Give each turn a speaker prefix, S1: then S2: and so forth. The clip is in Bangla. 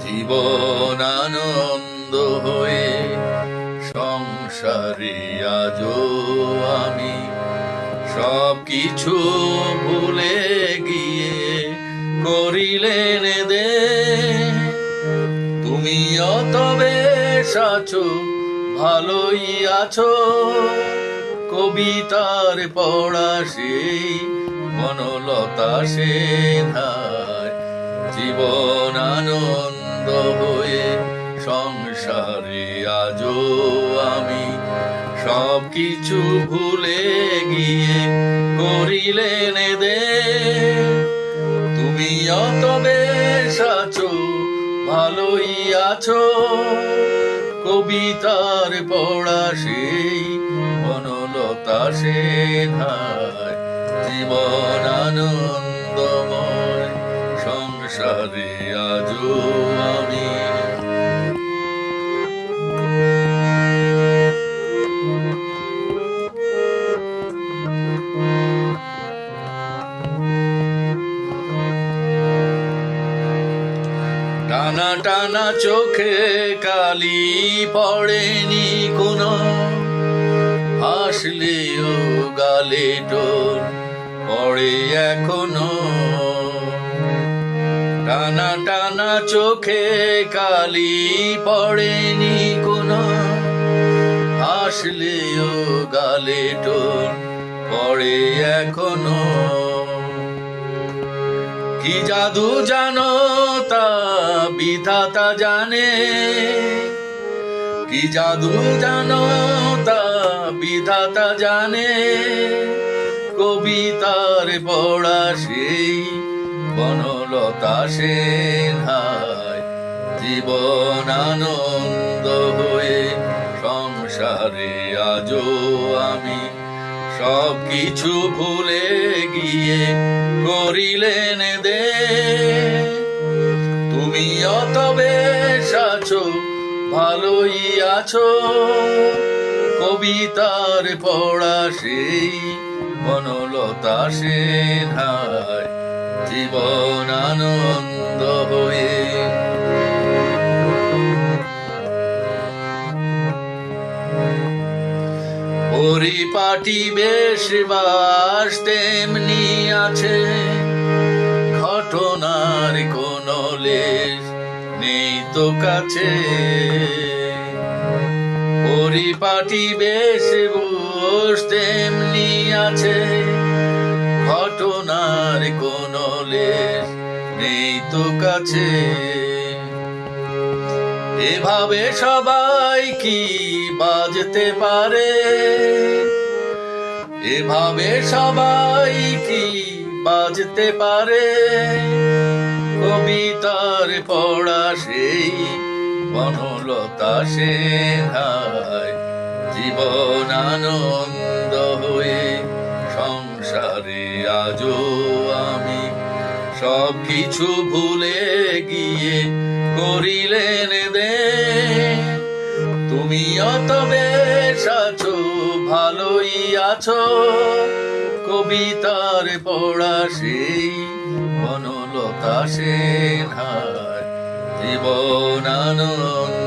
S1: জীবন আনন্দ হয়ে সংসারে আজও আমি সব কিছু ভুলে গিয়ে করিলেন দে তুমি অত বেশ আছো, ভালোই আছো, কবিতার পড়া সেই বনলতা সে ধায় জীবন আনন্দ হয়ে সংসারে আজও আমি সব কিছু ভুলে গিয়ে করিলেন দে তুমি অত বেশ আছো, ভালোই আছো। কবিতার পড়া সেই, বনলতা সে জীবন আনন্দময় আমি টানা টানা চোখে কালি পড়েনি কোনো। হাসলেও গালে টোল পড়ে এখনও। চোখে কালি পড়েনি কোনো। আসলেও গালে টোল পড়ে এখনও। কি জাদু জানো তা বিধাতা জানে। কি জাদু জানো তা বিধাতা জানে। কবিতার পড়া সেই বনলতা সে হায়, জীবন আনন্দ হয়ে সংসারে আজও আমি। সব কিছু ভুলে গিয়ে করিলেন দে। তুমি অত বেশ আছো, ভালোই আছো। কবিতার পড়া সেই বনলতা সে হায় জীবন আনন্দ হয়ে। পরিপাটি বেশ বাস তেমনি আছে। ঘটনার কোন লেশ নেই তো কাছে। পরিপাটি বেশ বস তেমনি আছে। নেই তো কাছে। এভাবে সবাই কি বাজতে পারে? এভাবে সবাই কি বাজতে পারে? কবিতার পড়া সেই বনলতা সে জীবন আনন্দ সব কিছু ভুলে গিয়ে করিলেন দে। তুমি অত বেশ আছো, ভালোই আছো। কবিতার পড়া সেই মনলতা সে হায় জীবন আনন্দ